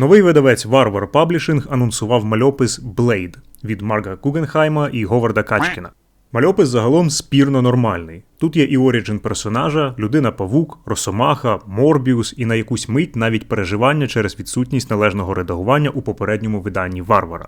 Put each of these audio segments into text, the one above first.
Новий видавець Warwar Publishing анонсував мальопис Blade від Марга Кугенхайма і Говарда Качкіна. Мальопис загалом спірно нормальний. Тут є і оріджин персонажа, людина-павук, росомаха, Морбіус і на якусь мить навіть переживання через відсутність належного редагування у попередньому виданні Варвара.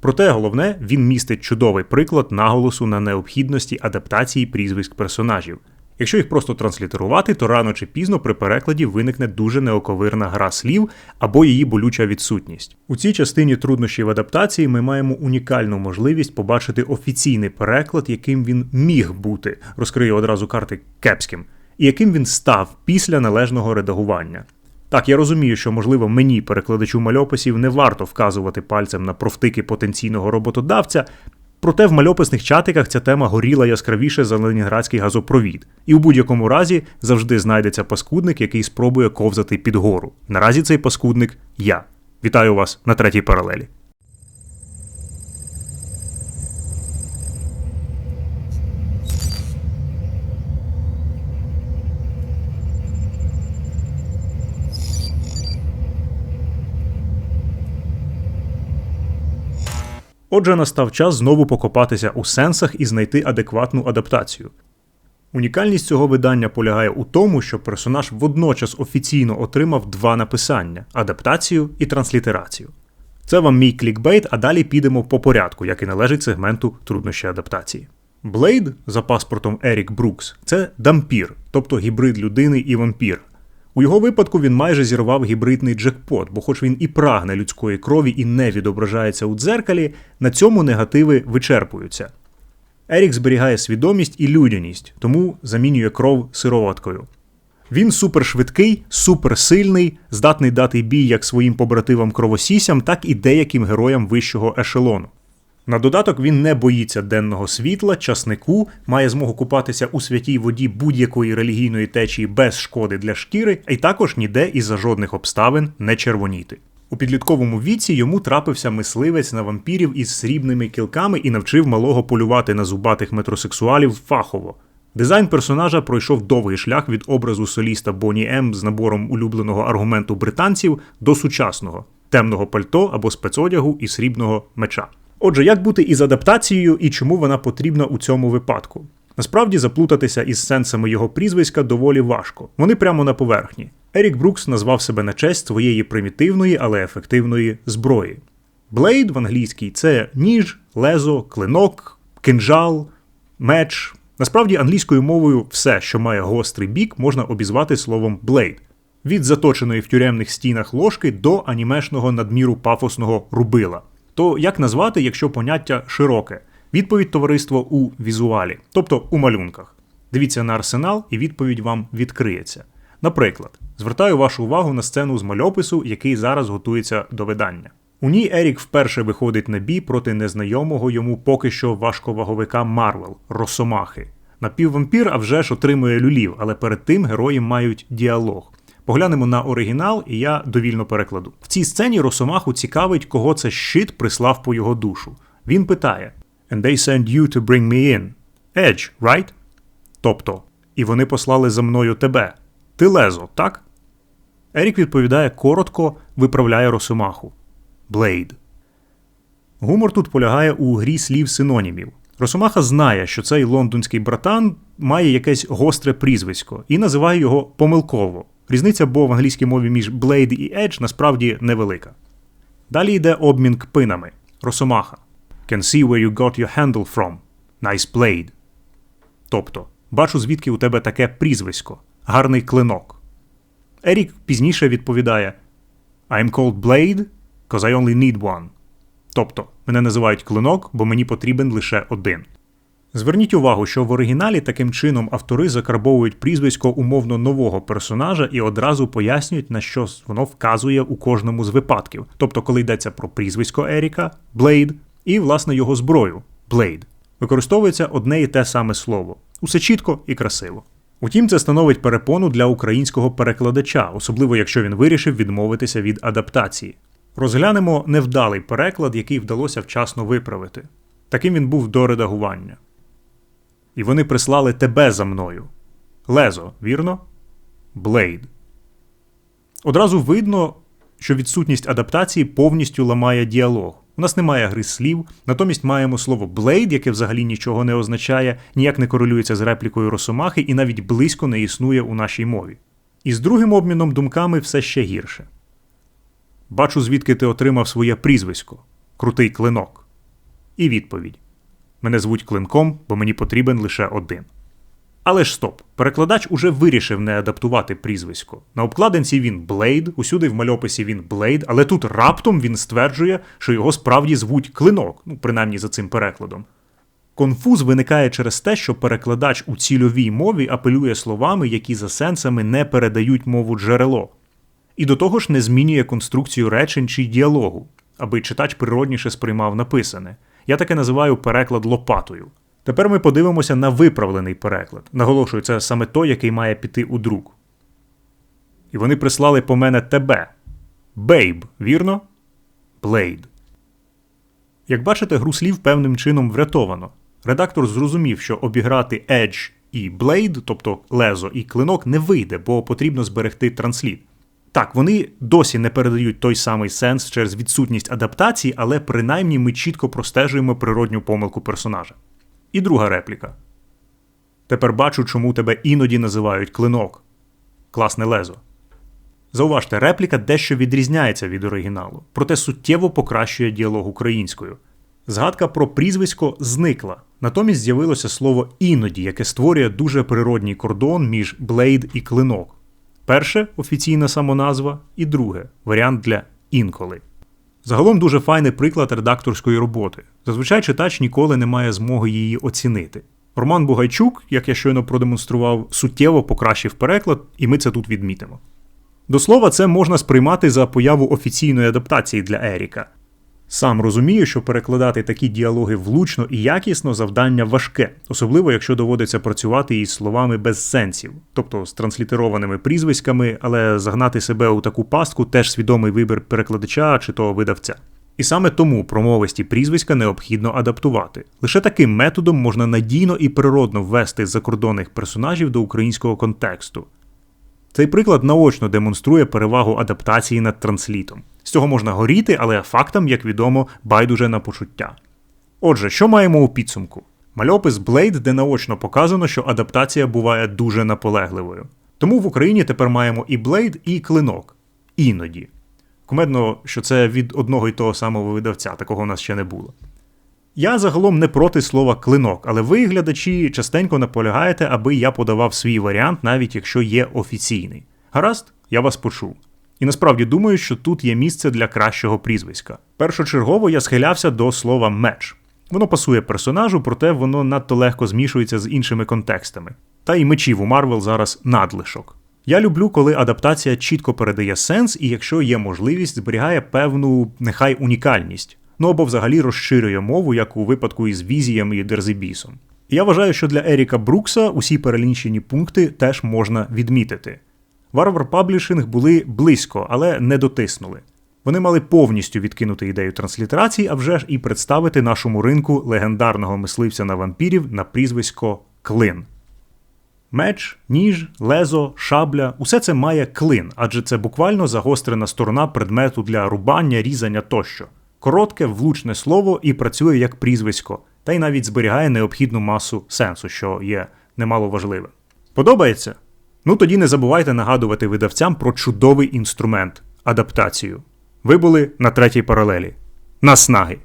Проте головне, він містить чудовий приклад наголосу на необхідності адаптації прізвиськ персонажів. Якщо їх просто транслітерувати, то рано чи пізно при перекладі виникне дуже неоковирна гра слів або її болюча відсутність. У цій частині труднощів адаптації ми маємо унікальну можливість побачити офіційний переклад, яким він міг бути, розкрию одразу карти кепським, і яким він став після належного редагування. Так, я розумію, що, можливо, мені, перекладачу мальописів, не варто вказувати пальцем на провтики потенційного роботодавця, проте в мальописних чатиках ця тема горіла яскравіше за ленінградський газопровід. І у будь-якому разі завжди знайдеться паскудник, який спробує ковзати під гору. Наразі цей паскудник я. Вітаю вас на третій паралелі. Отже, настав час знову покопатися у сенсах і знайти адекватну адаптацію. Унікальність цього видання полягає у тому, що персонаж водночас офіційно отримав два написання адаптацію і транслітерацію. Це вам мій клікбейт, а далі підемо по порядку, як і належить сегменту труднощі адаптації. Блейд за паспортом Ерік Брукс це дампір, тобто гібрид людини і вампір. У його випадку він майже зірвав гібридний джекпот, бо, хоч він і прагне людської крові і не відображається у дзеркалі, на цьому негативи вичерпуються. Ерік зберігає свідомість і людяність, тому замінює кров сироваткою. Він супершвидкий, суперсильний, здатний дати бій як своїм побративам кровосісям, так і деяким героям вищого ешелону. На додаток він не боїться денного світла, часнику, має змогу купатися у святій воді будь-якої релігійної течії без шкоди для шкіри, і також ніде і за жодних обставин не червоніти. У підлітковому віці йому трапився мисливець на вампірів із срібними кілками і навчив малого полювати на зубатих метросексуалів фахово. Дизайн персонажа пройшов довгий шлях від образу соліста Бонні М з набором улюбленого аргументу британців до сучасного темного пальто або спецодягу і срібного меча. Отже, як бути із адаптацією і чому вона потрібна у цьому випадку? Насправді заплутатися із сенсами його прізвиська доволі важко. Вони прямо на поверхні. Ерік Брукс назвав себе на честь своєї примітивної, але ефективної зброї. Блейд в англійській це ніж, лезо, клинок, кинжал, меч. Насправді, англійською мовою все, що має гострий бік, можна обізвати словом блейд. Від заточеної в тюремних стінах ложки до анімешного надміру пафосного рубила. То як назвати, якщо поняття широке? Відповідь товариство у візуалі, тобто у малюнках. Дивіться на арсенал, і відповідь вам відкриється. Наприклад, звертаю вашу увагу на сцену з мальопису, який зараз готується до видання. У ній Ерік вперше виходить на бій проти незнайомого йому поки що важковаговика Марвел Росомахи. Напіввампір, а вже ж отримує люлів, але перед тим герої мають діалог. Поглянемо на оригінал, і я довільно перекладу. В цій сцені Росомаху цікавить, кого це щит прислав по його душу. Він питає: And they send you to bring me in. Edge, right? Тобто, і вони послали за мною тебе. Ти лезо, так? Ерік відповідає коротко, виправляє Росомаху. Блейд. Гумор тут полягає у грі слів синонімів. Росомаха знає, що цей лондонський братан має якесь гостре прізвисько і називає його помилково. Різниця, бо в англійській мові між Blade і Edge насправді невелика. Далі йде обмін кпинами. Росомаха. Can see where you got your handle from. Nice blade. Тобто, бачу, звідки у тебе таке прізвисько. Гарний клинок. Ерік пізніше відповідає: I'm called Blade, cause I only need one. Тобто, мене називають клинок, бо мені потрібен лише один. Зверніть увагу, що в оригіналі таким чином автори закарбовують прізвисько умовно нового персонажа і одразу пояснюють, на що воно вказує у кожному з випадків. Тобто, коли йдеться про прізвисько Еріка, Блейд, і, власне, його зброю Блейд. Використовується одне і те саме слово. Усе чітко і красиво. Утім, це становить перепону для українського перекладача, особливо якщо він вирішив відмовитися від адаптації. Розглянемо невдалий переклад, який вдалося вчасно виправити. Таким він був до редагування. І вони прислали тебе за мною. Лезо, вірно? Блейд. Одразу видно, що відсутність адаптації повністю ламає діалог. У нас немає гри слів, натомість маємо слово blade, яке взагалі нічого не означає, ніяк не корелюється з реплікою Росомахи і навіть близько не існує у нашій мові. І з другим обміном думками все ще гірше. Бачу, звідки ти отримав своє прізвисько крутий клинок. І відповідь: Мене звуть клинком, бо мені потрібен лише один. Але ж стоп, перекладач уже вирішив не адаптувати прізвисько. На обкладинці він Блейд, усюди в мальописі він Блейд, але тут раптом він стверджує, що його справді звуть клинок, ну принаймні за цим перекладом. Конфуз виникає через те, що перекладач у цільовій мові апелює словами, які за сенсами не передають мову джерело. І до того ж не змінює конструкцію речень чи діалогу, аби читач природніше сприймав написане. Я таке називаю переклад лопатою. Тепер ми подивимося на виправлений переклад. Наголошую, це саме той, який має піти у друк. І вони прислали по мене тебе. Бейб, вірно? Блейд. Як бачите, гру слів певним чином врятовано. Редактор зрозумів, що обіграти Edge і Blade, тобто лезо і клинок, не вийде, бо потрібно зберегти трансліт. Так, вони досі не передають той самий сенс через відсутність адаптації, але принаймні ми чітко простежуємо природню помилку персонажа. І друга репліка. Тепер бачу, чому тебе іноді називають клинок. Класне лезо. Зауважте, репліка дещо відрізняється від оригіналу, проте суттєво покращує діалог українською. Згадка про прізвисько зникла, натомість з'явилося слово іноді, яке створює дуже природній кордон між блейд і клинок. Перше офіційна самоназва, і друге варіант для інколи. Загалом дуже файний приклад редакторської роботи. Зазвичай читач ніколи не має змоги її оцінити. Роман Бугайчук, як я щойно продемонстрував, суттєво покращив переклад, і ми це тут відмітимо. До слова, це можна сприймати за появу офіційної адаптації для Еріка. Сам розумію, що перекладати такі діалоги влучно і якісно завдання важке, особливо якщо доводиться працювати із словами без сенсів, тобто з транслітерованими прізвиськами, але загнати себе у таку пастку теж свідомий вибір перекладача чи того видавця. І саме тому промовисті прізвиська необхідно адаптувати. Лише таким методом можна надійно і природно ввести закордонних персонажів до українського контексту. Цей приклад наочно демонструє перевагу адаптації над транслітом. З цього можна горіти, але фактам, як відомо, байдуже на почуття. Отже, що маємо у підсумку? Мальопис Blade, де наочно показано, що адаптація буває дуже наполегливою. Тому в Україні тепер маємо і Blade, і клинок. Іноді. Кумедно, що це від одного й того самого видавця, такого у нас ще не було. Я загалом не проти слова клинок, але ви, глядачі, частенько наполягаєте, аби я подавав свій варіант, навіть якщо є офіційний. Гаразд, я вас почув. І насправді думаю, що тут є місце для кращого прізвиська. Першочергово я схилявся до слова меч. Воно пасує персонажу, проте воно надто легко змішується з іншими контекстами. Та й мечів у Марвел зараз надлишок. Я люблю, коли адаптація чітко передає сенс, і якщо є можливість, зберігає певну, нехай унікальність, ну або взагалі розширює мову, як у випадку із Візієм і Дерзебісом. І я вважаю, що для Еріка Брукса усі перелінчені пункти теж можна відмітити. Варвар Паблішинг були близько, але не дотиснули. Вони мали повністю відкинути ідею транслітерації, а вже ж і представити нашому ринку легендарного мисливця на вампірів на прізвисько Клин. Меч, ніж, лезо, шабля усе це має клин, адже це буквально загострена сторона предмету для рубання, різання тощо. Коротке, влучне слово і працює як прізвисько, та й навіть зберігає необхідну масу сенсу, що є немало важливим. Подобається? Ну тоді не забувайте нагадувати видавцям про чудовий інструмент адаптацію. Ви були на третій паралелі. Наснаги!